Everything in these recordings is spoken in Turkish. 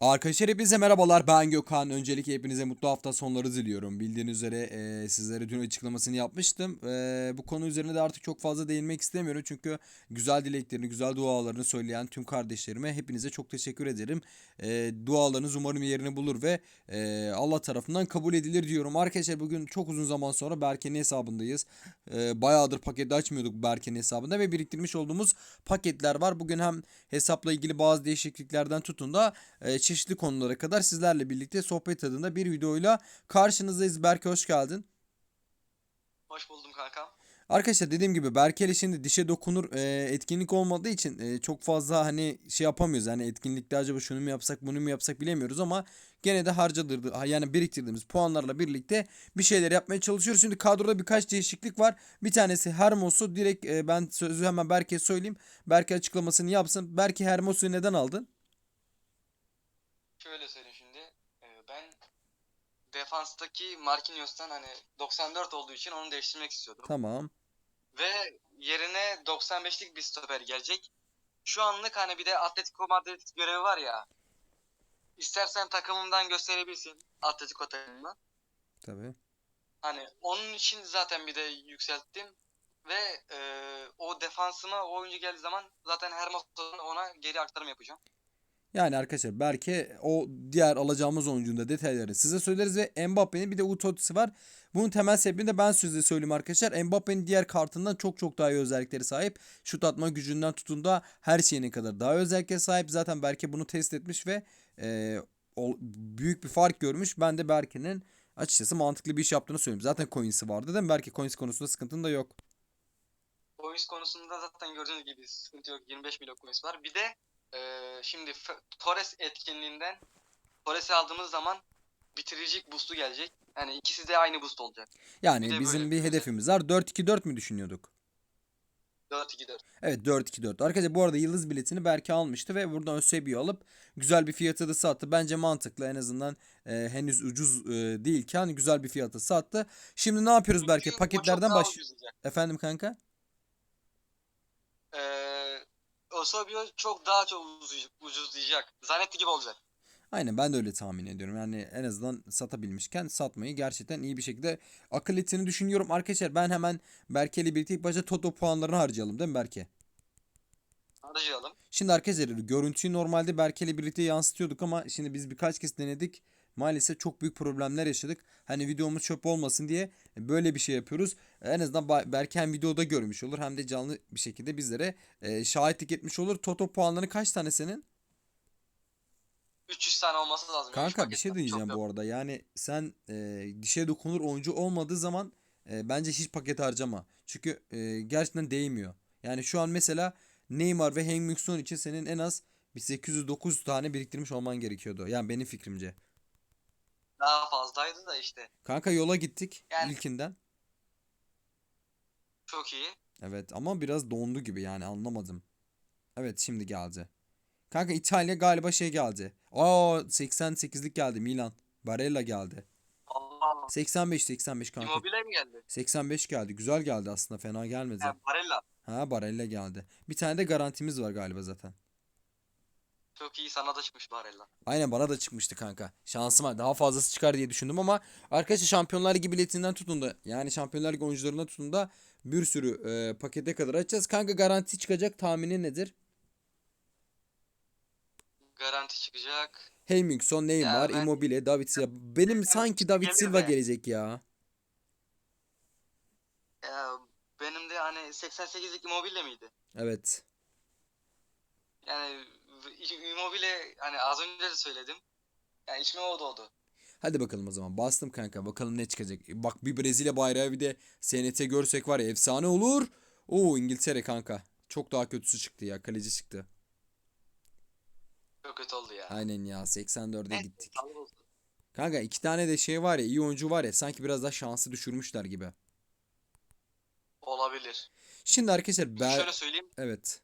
Arkadaşlar hepinize merhabalar ben Gökhan. Öncelikle hepinize mutlu hafta sonları diliyorum. Bildiğiniz üzere e, sizlere dün açıklamasını yapmıştım. E, bu konu üzerine de artık çok fazla değinmek istemiyorum. Çünkü güzel dileklerini, güzel dualarını söyleyen tüm kardeşlerime hepinize çok teşekkür ederim. E, dualarınız umarım yerini bulur ve e, Allah tarafından kabul edilir diyorum. Arkadaşlar bugün çok uzun zaman sonra Berke'nin hesabındayız. E, bayağıdır paketi açmıyorduk Berke'nin hesabında ve biriktirmiş olduğumuz paketler var. Bugün hem hesapla ilgili bazı değişikliklerden tutun da e, çeşitli konulara kadar sizlerle birlikte sohbet adında bir videoyla karşınızdayız. Berke hoş geldin. Hoş buldum kankam. Arkadaşlar dediğim gibi Berke'yle şimdi dişe dokunur e, etkinlik olmadığı için e, çok fazla hani şey yapamıyoruz. Yani etkinlikte acaba şunu mu yapsak bunu mu yapsak bilemiyoruz ama gene de harcadırdı yani biriktirdiğimiz puanlarla birlikte bir şeyler yapmaya çalışıyoruz. Şimdi kadroda birkaç değişiklik var. Bir tanesi Hermos'u direkt e, ben sözü hemen Berke'ye söyleyeyim. Berke açıklamasını yapsın. Berke Hermos'u neden aldın? Şöyle söyleyeyim şimdi. Ee, ben defanstaki Marquinhos'tan hani 94 olduğu için onu değiştirmek istiyordum. Tamam. Ve yerine 95'lik bir stoper gelecek. Şu anlık hani bir de Atletico Madrid görevi var ya. İstersen takımımdan gösterebilirsin Atletico takımından. Tabii. Hani onun için zaten bir de yükselttim. Ve e, o defansıma o oyuncu geldiği zaman zaten Hermos'tan ona geri aktarım yapacağım. Yani arkadaşlar belki o diğer alacağımız oyuncunun da detaylarını size söyleriz ve Mbappe'nin bir de Utotisi var. Bunun temel sebebini de ben size söyleyeyim arkadaşlar. Mbappe'nin diğer kartından çok çok daha iyi özellikleri sahip. Şut atma gücünden tutun da her şeyine kadar daha özelliklere sahip. Zaten Berke bunu test etmiş ve e, o, büyük bir fark görmüş. Ben de Berke'nin açıkçası mantıklı bir iş yaptığını söyleyeyim. Zaten coins'i vardı değil mi? Berke coins konusunda sıkıntın da yok. Coins konusunda zaten gördüğünüz gibi sıkıntı yok. 25 milyon coins var. Bir de e, şimdi Torres etkinliğinden Torres'i aldığımız zaman bitiricilik boost'u gelecek. Yani ikisi de aynı boost olacak. Yani Bir bizim bir hedefimiz var. 4-2-4 mü düşünüyorduk? 4-2-4. Evet 4-2-4. Arkadaşlar bu arada yıldız biletini Berke almıştı ve buradan Eusebio alıp güzel bir fiyata da sattı. Bence mantıklı en azından e, henüz ucuz e, değilken güzel bir fiyata sattı. Şimdi ne yapıyoruz Berke? Çünkü Paketlerden baş... Efendim kanka? Ee, Osobio çok daha çok ucuz- ucuzlayacak. Zannetti gibi olacak. Aynen ben de öyle tahmin ediyorum. Yani en azından satabilmişken satmayı gerçekten iyi bir şekilde akıl ettiğini düşünüyorum. Arkadaşlar ben hemen Berke ile birlikte ilk başta Toto puanlarını harcayalım değil mi Berke? Harcayalım. Şimdi arkadaşlar görüntüyü normalde Berke ile birlikte yansıtıyorduk ama şimdi biz birkaç kez denedik. Maalesef çok büyük problemler yaşadık. Hani videomuz çöp olmasın diye böyle bir şey yapıyoruz. En azından Berke hem videoda görmüş olur hem de canlı bir şekilde bizlere e, şahitlik etmiş olur. Toto puanları kaç tane senin? 300 tane olması lazım. Kanka bir şey diyeceğim bu arada. Yani sen e, dişe dokunur oyuncu olmadığı zaman e, bence hiç paket harcama. Çünkü e, gerçekten değmiyor. Yani şu an mesela Neymar ve Heung-min Son için senin en az bir 800-900 tane biriktirmiş olman gerekiyordu. Yani benim fikrimce. Daha fazlaydı da işte. Kanka yola gittik Yani- ilkinden. Çok iyi. Evet ama biraz dondu gibi yani anlamadım. Evet şimdi geldi. Kanka İtalya galiba şey geldi. Aa 88'lik geldi Milan. Barella geldi. Allah. 85 85 kanka. Immobile mi geldi? 85 geldi. Güzel geldi aslında. Fena gelmedi. Ha, Barella. Ha Barella geldi. Bir tane de garantimiz var galiba zaten. Çok iyi sana da çıkmış Barella. Aynen bana da çıkmıştı kanka. Şansım var. Daha fazlası çıkar diye düşündüm ama arkadaşlar Şampiyonlar Ligi biletinden tutun da yani Şampiyonlar Ligi oyuncularından tutun da bir sürü e, pakete kadar açacağız. Kanka garanti çıkacak tahmini nedir? Garanti çıkacak. Heymingson, Neymar, ben- Immobile, David Silva. Benim sanki David Silva gelecek ya. Ya, benim de hani 88'lik Immobile miydi? Evet. Yani Immobile hani az önce de söyledim. Yani içime o doğdu. Hadi bakalım o zaman. Bastım kanka. Bakalım ne çıkacak. Bak bir Brezilya bayrağı bir de SNT görsek var ya efsane olur. Oo İngiltere kanka. Çok daha kötüsü çıktı ya. Kaleci çıktı. Çok kötü oldu ya. Aynen ya 84'e Neyse, gittik. Kanka iki tane de şey var ya iyi oyuncu var ya sanki biraz daha şansı düşürmüşler gibi. Olabilir. Şimdi arkadaşlar ben Şöyle söyleyeyim. evet.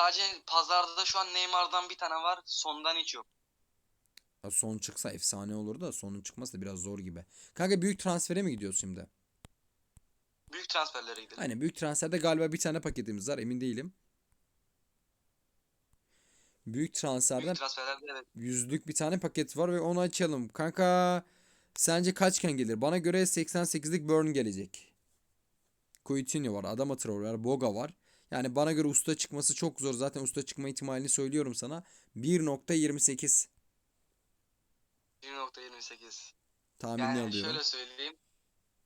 Sadece pazarda da şu an Neymar'dan bir tane var. Sondan hiç yok. Ya Son çıksa efsane olur da sonun çıkması da biraz zor gibi. Kanka büyük transfere mi gidiyoruz şimdi? Büyük transferlere gidelim. Aynen büyük transferde galiba bir tane paketimiz var emin değilim. Büyük transferden Büyük transferlerde evet. yüzlük bir tane paket var ve onu açalım. Kanka sence kaçken gelir? Bana göre 88'lik Burn gelecek. Coutinho var, Adama Traore var, Boga var. Yani bana göre usta çıkması çok zor. Zaten usta çıkma ihtimalini söylüyorum sana. 1.28 1.28. tahminli Yani alıyorum. şöyle söyleyeyim.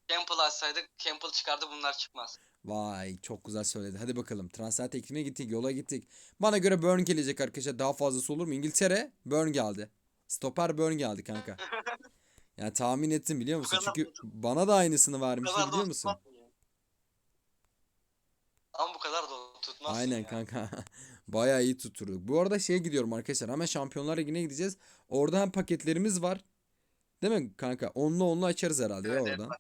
Campbell açsaydık Campbell çıkardı bunlar çıkmaz. Vay çok güzel söyledi. Hadi bakalım. Transfer teklifine gittik. Yola gittik. Bana göre Burn gelecek arkadaşlar. Daha fazlası olur mu? İngiltere Burn geldi. Stoper Burn geldi kanka. Yani tahmin ettim biliyor musun? Çünkü bana da aynısını vermişti biliyor musun? Ya? Ama bu kadar da tutmaz. Aynen kanka. Bayağı iyi tutturduk. Bu arada şeye gidiyorum arkadaşlar. Hemen Şampiyonlar Ligi'ne gideceğiz. Orada hem paketlerimiz var. Değil mi kanka? Onlu onlu açarız herhalde ya Evet, evet. oradan.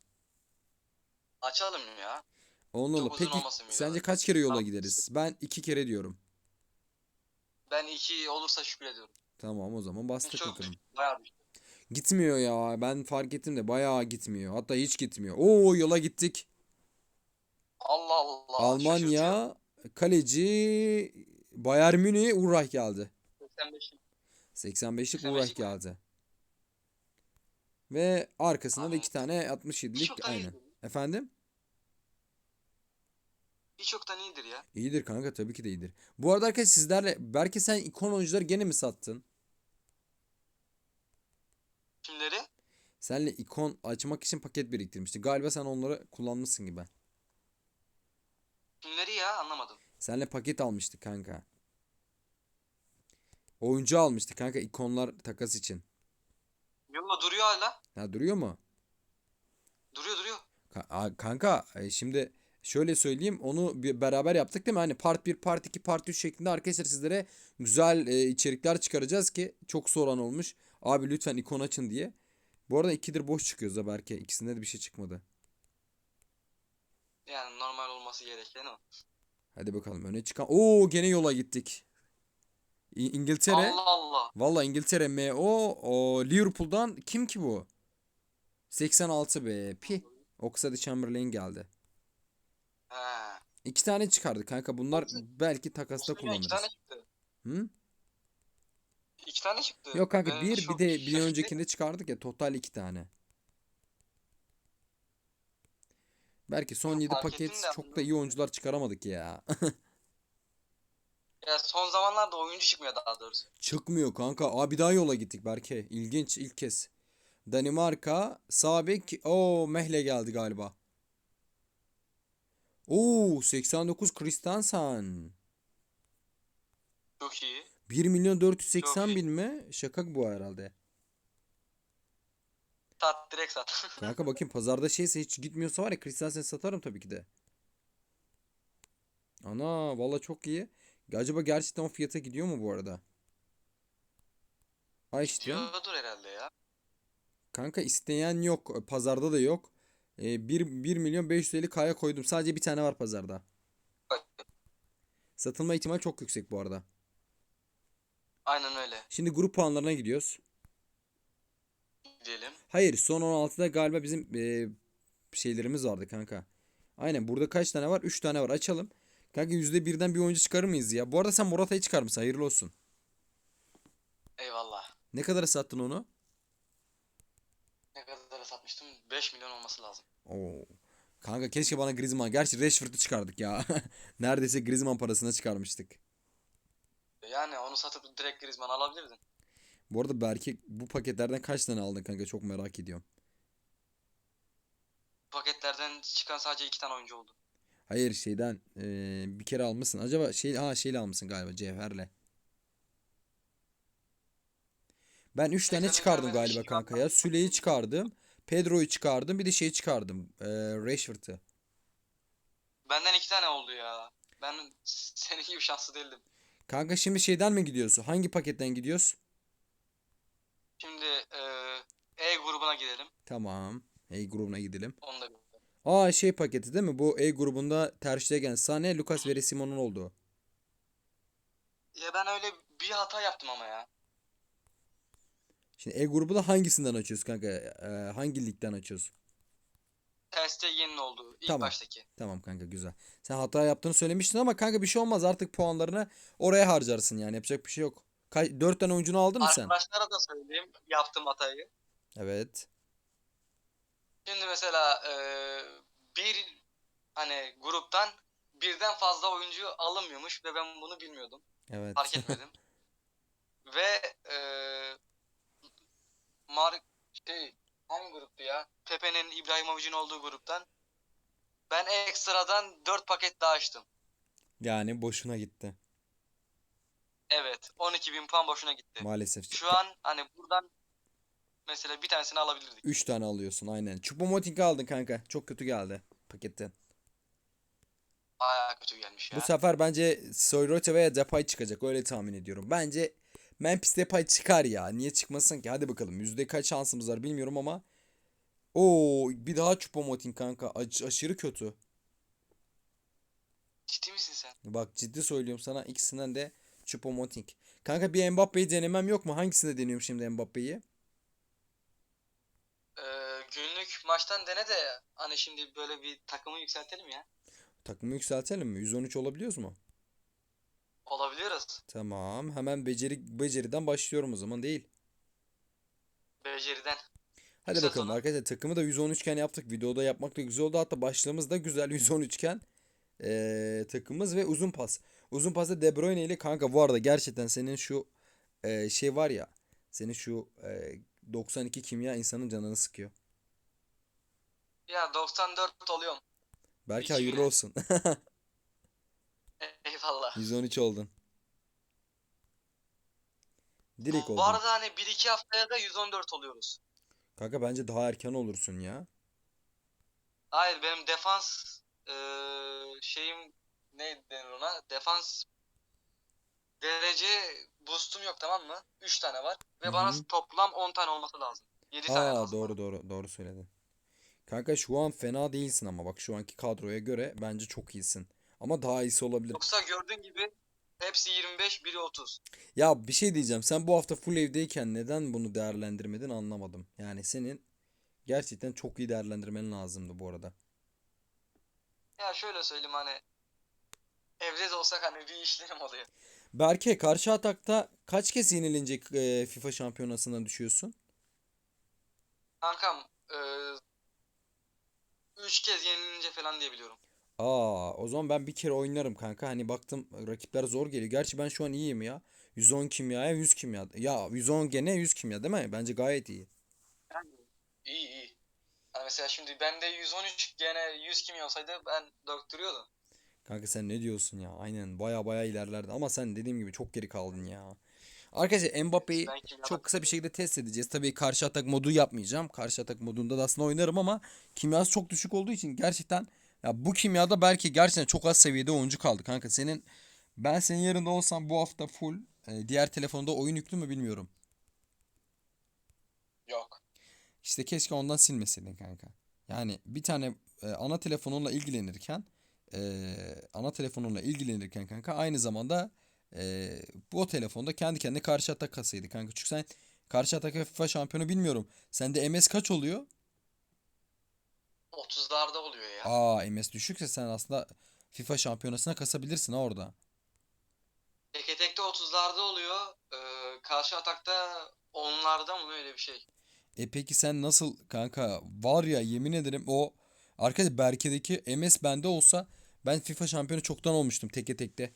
Açalım ya. Onlu onlu. Peki sence kaç kere yola Tamam. gideriz? Ben iki kere diyorum. Ben iki olursa şükrediyorum. Tamam o zaman bastık Çok bakalım. Bayağı. Gitmiyor ya. Ben fark ettim de bayağı gitmiyor. Hatta hiç gitmiyor. Oo yola gittik. Allah Allah. Almanya kaleci Bayern Münih Urrah geldi. 85. 85'lik 85'lik Urrah geldi. Ve arkasında da iki tane 67'lik Birçoktan aynen. iyidir. Efendim? Birçoktan iyidir ya. İyidir kanka tabii ki de iyidir. Bu arada arkadaşlar sizlerle belki sen ikon oyuncuları gene mi sattın? Kimleri? Senle ikon açmak için paket biriktirmişti. Galiba sen onları kullanmışsın gibi. Kimleri ya anlamadım. Senle paket almıştık kanka. Oyuncu almıştık kanka ikonlar takas için. Yo duruyor hala. Ha duruyor mu? Duruyor duruyor. Ka- Kanka e, şimdi şöyle söyleyeyim onu bir beraber yaptık değil mi? Hani part 1, part 2, part 3 şeklinde arkadaşlar sizlere güzel e, içerikler çıkaracağız ki çok soran olmuş. Abi lütfen ikon açın diye. Bu arada ikidir boş çıkıyoruz da belki ikisinde de bir şey çıkmadı. Yani normal olması gereken o. Hadi bakalım öne çıkan. Oo gene yola gittik. İ- İngiltere. Allah Allah. Valla İngiltere MO o Liverpool'dan kim ki bu? 86 be. Pi. Oxlade Chamberlain geldi. He. İki tane çıkardık kanka. Bunlar belki takasta iki kullanırız. tane çıktı. Hı? İki tane çıktı. Yok kanka Ben bir bir de bir şaşırdım. öncekinde çıkardık ya total iki tane. Belki son Yok, 7 fark paket ettim de çok da iyi oyuncular çıkaramadık ya. Ya son zamanlarda oyuncu çıkmıyor daha doğrusu. Çıkmıyor kanka. Aa bir daha yola gittik Berke. İlginç ilk kez. Danimarka, Sabek, o Mehle geldi galiba. Oo 89 Kristensen. Çok iyi. 1 milyon 480 Çok iyi. bin mi? Şaka bu herhalde. Sat direkt sat. Kanka bakayım pazarda şeyse hiç gitmiyorsa var ya Kristensen satarım tabii ki de. Ana valla çok iyi. Acaba gerçekten o fiyata gidiyor mu bu arada? Ay işte. Diyordur herhalde ya. Kanka isteyen yok. Pazarda da yok. Ee, 1, 1 milyon 550 kaya koydum. Sadece bir tane var pazarda. Satılma ihtimali çok yüksek bu arada. Aynen öyle. Şimdi grup puanlarına gidiyoruz. Diyelim. Hayır son 16'da galiba bizim e, şeylerimiz vardı kanka. Aynen burada kaç tane var? 3 tane var. Açalım. Kanka %1'den bir oyuncu çıkarır mıyız ya? Bu arada sen Morata'yı çıkar mısın? Hayırlı olsun. Eyvallah. Ne kadara sattın onu? Ne kadar satmıştım? 5 milyon olması lazım. Oo. Kanka keşke bana Griezmann. Gerçi Rashford'u çıkardık ya. Neredeyse Griezmann parasına çıkarmıştık. Yani onu satıp direkt Griezmann alabilirdin. Bu arada Berke bu paketlerden kaç tane aldın kanka? Çok merak ediyorum. Paketlerden çıkan sadece iki tane oyuncu oldu. Hayır şeyden eee, bir kere almışsın. Acaba şey ha şeyle almışsın galiba Cevher'le. Ben 3 tane çıkardım galiba şey kanka ya. Süle'yi çıkardım. Pedro'yu çıkardım. Bir de şeyi çıkardım. Eee Rashford'ı. Benden iki tane oldu ya. Ben senin gibi şanslı değildim. Kanka şimdi şeyden mi gidiyorsun? Hangi paketten gidiyoruz? Şimdi eee, E grubuna gidelim. Tamam. A grubuna gidelim. Onu da bir- Aa şey paketi değil mi? Bu A grubunda Ter Stegen, Sané, Lucas ve Simon'un olduğu. Ya ben öyle bir hata yaptım ama ya. Şimdi E grubunda hangisinden açıyoruz kanka? Eee, hangi ligden açıyoruz? Ter Stegen'in olduğu ilk Tamam. baştaki. Tamam kanka güzel. Sen hata yaptığını söylemiştin ama kanka bir şey olmaz artık puanlarını oraya harcarsın yani yapacak bir şey yok. Kaç, 4 tane oyuncunu aldın mı sen? Arkadaşlara da söyleyeyim yaptığım hatayı. Evet. Şimdi mesela e, bir hani gruptan birden fazla oyuncu alınmıyormuş ve ben bunu bilmiyordum. Evet. Fark etmedim. ve e, Mar şey hangi gruptu ya? Pepe'nin İbrahimovic'in olduğu gruptan ben ekstradan 4 paket daha açtım. Yani boşuna gitti. Evet. 12.000 puan boşuna gitti. Maalesef. Şu an hani buradan mesela bir tanesini alabilirdik. 3 tane alıyorsun aynen. Choupo-Moting'i aldın kanka. Çok kötü geldi paketten. Bayağı kötü gelmiş ya. Bu sefer bence Soyrote veya Depay çıkacak. Öyle tahmin ediyorum. Bence Memphis Depay çıkar ya. Niye çıkmasın ki? Hadi bakalım. Yüzde kaç şansımız var bilmiyorum ama. Oo bir daha Choupo-Moting kanka. Aç- aşırı kötü. Ciddi misin sen? Bak ciddi söylüyorum sana. ikisinden de Choupo-Moting. Kanka bir Mbappe'yi denemem yok mu? Hangisinde deniyorum şimdi Mbappe'yi? Ee, günlük maçtan dene de hani şimdi böyle bir takımı yükseltelim ya. Takımı yükseltelim mi? 113 olabiliyoruz mu? Olabiliyoruz. Tamam. Hemen beceri beceriden başlıyorum o zaman değil. Beceriden. Hadi Güzel bakalım arkadaşlar takımı da 113 iken yaptık. Videoda yapmak da güzel oldu. Hatta başlığımız da güzel 113 iken eee, takımımız ve uzun pas. Uzun pasta De Bruyne ile kanka bu arada gerçekten senin şu eee, şey var ya senin şu eee, 92 kimya insanın canını sıkıyor. Ya 94 oluyorum. Belki İki hayırlı bile. olsun. E- Eyvallah. 113 oldun. Direkt Bu oldun. arada hani 1-2 haftaya da 114 oluyoruz. Kanka bence daha erken olursun ya. Hayır benim defans eee, şeyim ne denir ona? Defans derece boostum yok tamam mı? 3 tane var. Ve Hı bana toplam 10 tane olması lazım. 7 tane Aa doğru doğru doğru söyledin. Kanka şu an fena değilsin ama bak şu anki kadroya göre bence çok iyisin. Ama daha iyisi olabilir. Yoksa gördüğün gibi hepsi 25, biri 30. Ya bir şey diyeceğim. Sen bu hafta full evdeyken neden bunu değerlendirmedin anlamadım. Yani senin gerçekten çok iyi değerlendirmen lazımdı bu arada. Ya şöyle söyleyeyim hani evde de olsak hani bir işlerim oluyor. Berke karşı atakta kaç kez yenilinecek e, FIFA şampiyonasına düşüyorsun? Kankam eee 3 kez yenilince falan diye biliyorum. Aa, o zaman ben bir kere oynarım kanka. Hani baktım rakipler zor geliyor. Gerçi ben şu an iyiyim ya. 110 kimyaya 100 kimya. Ya 110 gene 100 kimya değil mi? Bence gayet iyi. İyi iyi. Hani mesela şimdi bende 113 gene 100 kimya olsaydı ben döktürüyordum. Kanka sen ne diyorsun ya? Aynen baya baya ilerlerdi. Ama sen dediğim gibi çok geri kaldın ya. Arkadaşlar Mbappe'yi çok kısa bir şekilde test edeceğiz. Tabii karşı atak modu yapmayacağım. Karşı atak modunda da aslında oynarım ama kimyası çok düşük olduğu için gerçekten ya bu kimyada belki gerçekten çok az seviyede oyuncu kaldı kanka. Senin ben senin yerinde olsam bu hafta full e, diğer telefonda oyun yüklü mü bilmiyorum. Yok. İşte keşke ondan silmeseydin kanka. Yani bir tane e, ana telefonunla ilgilenirken e, ana telefonunla ilgilenirken kanka aynı zamanda e, bu telefonda kendi kendine karşı atak kasaydı kanka. Çünkü sen karşı atak FIFA şampiyonu bilmiyorum. Sende MS kaç oluyor? 30'larda oluyor ya. Aa MS düşükse sen aslında FIFA şampiyonasına kasabilirsin ha orada. Teke tekte 30'larda oluyor. Ee, karşı atakta 10'larda mı öyle bir şey. E peki sen nasıl kanka var ya yemin ederim o arkadaş Berke'deki MS bende olsa ben FIFA şampiyonu çoktan olmuştum teke tekte. Ya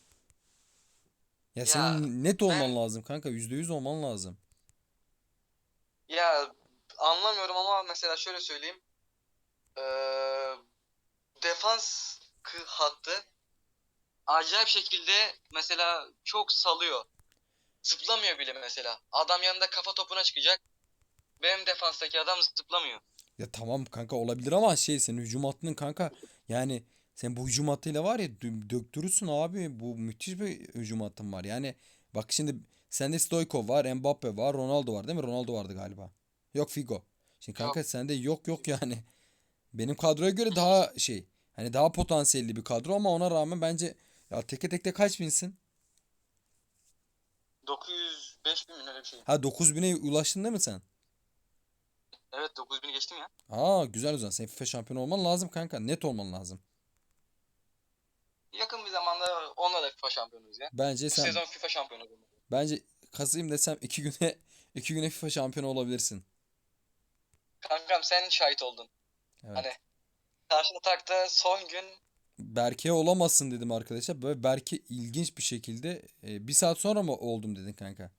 Ya senin net olman ben- lazım kanka %100 olman lazım. Ya anlamıyorum ama mesela şöyle söyleyeyim. Ee, defans hattı acayip şekilde mesela çok salıyor. Zıplamıyor bile mesela. Adam yanında kafa topuna çıkacak. Benim defanstaki adam zıplamıyor. Ya tamam kanka olabilir ama şey senin hücum hattının kanka yani sen bu hücum hattıyla var ya dö- döktürürsün abi bu müthiş bir hücum hattın var. Yani bak şimdi sende Stoichkov var, Mbappe var, Ronaldo var değil mi? Ronaldo vardı galiba. Yok Figo. Şimdi kanka sende yok yok yani. Benim kadroya göre daha şey hani daha potansiyelli bir kadro ama ona rağmen bence ya teke tekte kaç binsin? 905 bin öyle bir şey. Ha 9000'e ulaştın değil mi sen? Evet 9000 geçtim ya. Aa güzel o zaman. Sen FIFA şampiyonu olman lazım kanka. Net olman lazım. Yakın bir zamanda onunla da FIFA şampiyonuyuz ya. Bence Bu sen sezon FIFA şampiyonu. Bence kasayım desem iki güne iki güne FIFA şampiyonu olabilirsin. Kankam sen şahit oldun. Evet. Hani karşı atakta son gün Berke olamazsın dedim arkadaşlar. Böyle Berke ilginç bir şekilde e, bir saat sonra mı oldum dedin kanka?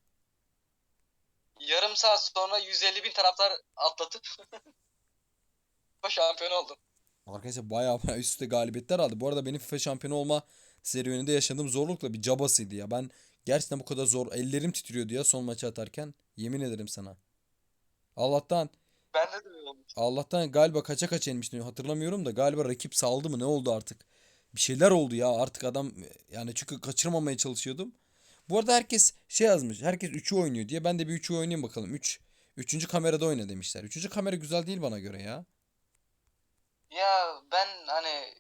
Yarım saat sonra 150 bin taraftar atlatıp şampiyon oldum. Arkadaşlar bayağı bayağı üst üste galibiyetler aldı. Bu arada benim FIFA şampiyonu olma serüveninde yaşadığım zorluk da bir cabasıydı ya. Ben gerçekten bu kadar zor. Ellerim titriyordu ya son maçı atarken. Yemin ederim sana. Allah'tan Ben de olmuş. Allah'tan galiba kaça kaç yenmiştim hatırlamıyorum da galiba rakip saldı mı ne oldu artık? Bir şeyler oldu ya artık adam yani çünkü kaçırmamaya çalışıyordum. Bu arada herkes şey yazmış. Herkes 3'ü oynuyor diye. Ben de bir 3'ü oynayayım bakalım. 3 üç, 3. kamerada oyna demişler. 3. kamera güzel değil bana göre ya. Ya ben hani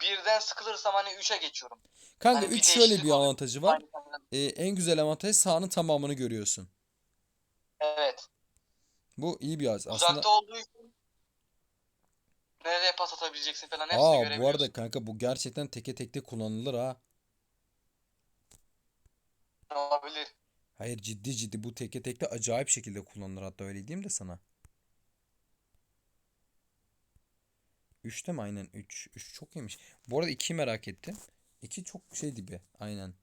birden sıkılırsam hani 3'e geçiyorum. Kanka Hani bir 3 şöyle değişiklik bir avantajı var. Ee, en güzel avantajı sahanın tamamını görüyorsun. Evet. Bu iyi bir avantaj. Uzakta Aslında olduğu için nereye pas atabileceksin falan hepsini Aa bu arada kanka bu gerçekten teke tekte kullanılır ha. Olabilir. Hayır ciddi ciddi bu teke tekte acayip şekilde kullanılır hatta öyle diyeyim de sana. 3'te mi aynen 3. 3 çok iyiymiş. Bu arada 2'yi merak ettim. 2 çok şey gibi aynen.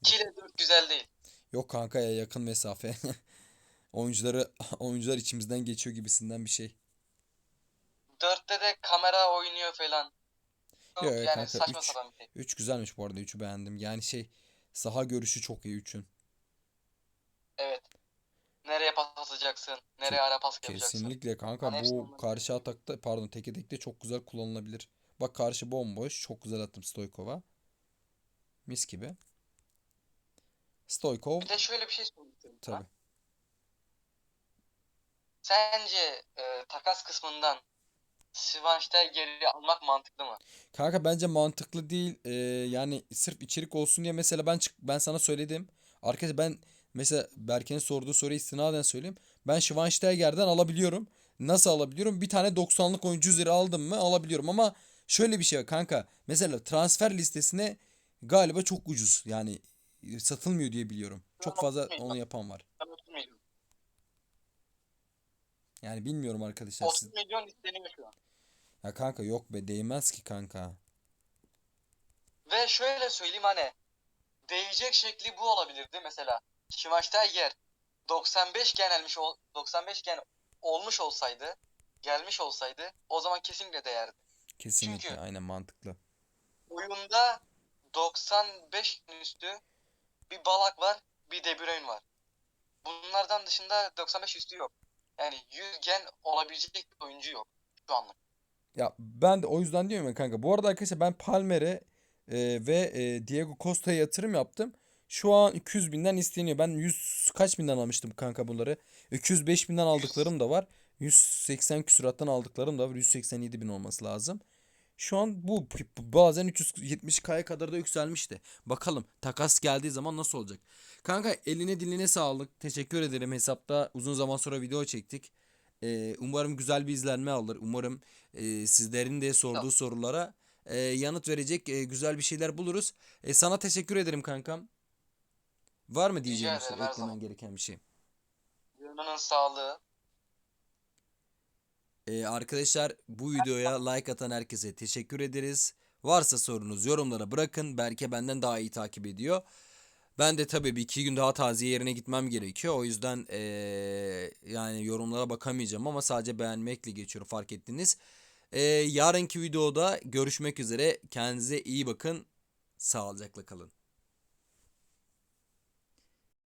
2 ile 4 güzel değil. Yok kanka ya yakın mesafe. Oyuncuları oyuncular içimizden geçiyor gibisinden bir şey. 4'te de kamera oynuyor falan. Çok Yo, yo, yani kanka, saçma üç. sapan bir şey. 3 güzelmiş bu arada 3'ü beğendim. Yani şey saha görüşü çok iyi 3'ün. Evet. Nereye pas atacaksın? Nereye ara pas yapacaksın? Kesinlikle kanka bu karşı atakta pardon teke tekte çok güzel kullanılabilir. Bak karşı bomboş. Çok güzel attım Stoykov'a. Mis gibi. Stoykov Bir de şöyle bir şey söyleyeyim. tabi. Sence e, takas kısmından Schweinsteiger'i almak mantıklı mı? Kanka bence mantıklı değil. Ee, yani sırf içerik olsun diye mesela ben çık ben sana söyledim. Arkadaşlar ben mesela Berke'nin sorduğu soruyu istinaden söyleyeyim. Ben Schweinsteiger'den alabiliyorum. Nasıl alabiliyorum? Bir tane 90'lık oyuncu üzeri aldım mı alabiliyorum ama şöyle bir şey var kanka. Mesela transfer listesine galiba çok ucuz. Yani e, satılmıyor diye biliyorum. Çok fazla onu yapan var. Ben 30 milyon. Yani bilmiyorum arkadaşlar. 30 Siz... milyon isteniyor şu an. Ya kanka yok be değmez ki kanka. Ve şöyle söyleyeyim hani değecek şekli bu olabilirdi mesela. Schweinsteiger 95 gelmiş ol 95 gen olmuş olsaydı, gelmiş olsaydı o zaman kesinlikle değerdi. Kesinlikle Çünkü- aynen mantıklı. Oyunda 95 üstü bir Balak var, bir De Bruyne var. Bunlardan dışında 95 üstü yok. Yani 100 gen olabilecek oyuncu yok şu anlık. Ya ben de o yüzden diyorum ya kanka. Bu arada arkadaşlar ben Palmer'e e, ve e, Diego Costa'ya yatırım yaptım. Şu an 200 binden isteniyor. Ben 100 kaç binden almıştım kanka bunları. 205 binden aldıklarım da var. 180 küsurattan aldıklarım da var. 187 bin olması lazım. Şu an bu bazen 370k'ya kadar da yükselmişti. Bakalım takas geldiği zaman nasıl olacak? Kanka eline diline sağlık. Teşekkür ederim. Hesapta uzun zaman sonra video çektik. Ee, umarım güzel bir izlenme alır. Umarım e, sizlerin de sorduğu Tamam. sorulara e, yanıt verecek e, güzel bir şeyler buluruz. E, sana teşekkür ederim kankam. Var mı diyeceğim şey, ederim, her eklemen gereken bir şey? Canının sağlığı. Ee, arkadaşlar bu videoya like atan herkese teşekkür ederiz. Varsa sorunuz yorumlara bırakın. Berke benden daha iyi takip ediyor. Ben de tabii bir iki gün daha taziye yerine gitmem gerekiyor. O yüzden ee, yani yorumlara bakamayacağım ama sadece beğenmekle geçiyorum fark ettiniz. Ee, yarınki videoda görüşmek üzere. Kendinize iyi bakın. Sağlıcakla kalın.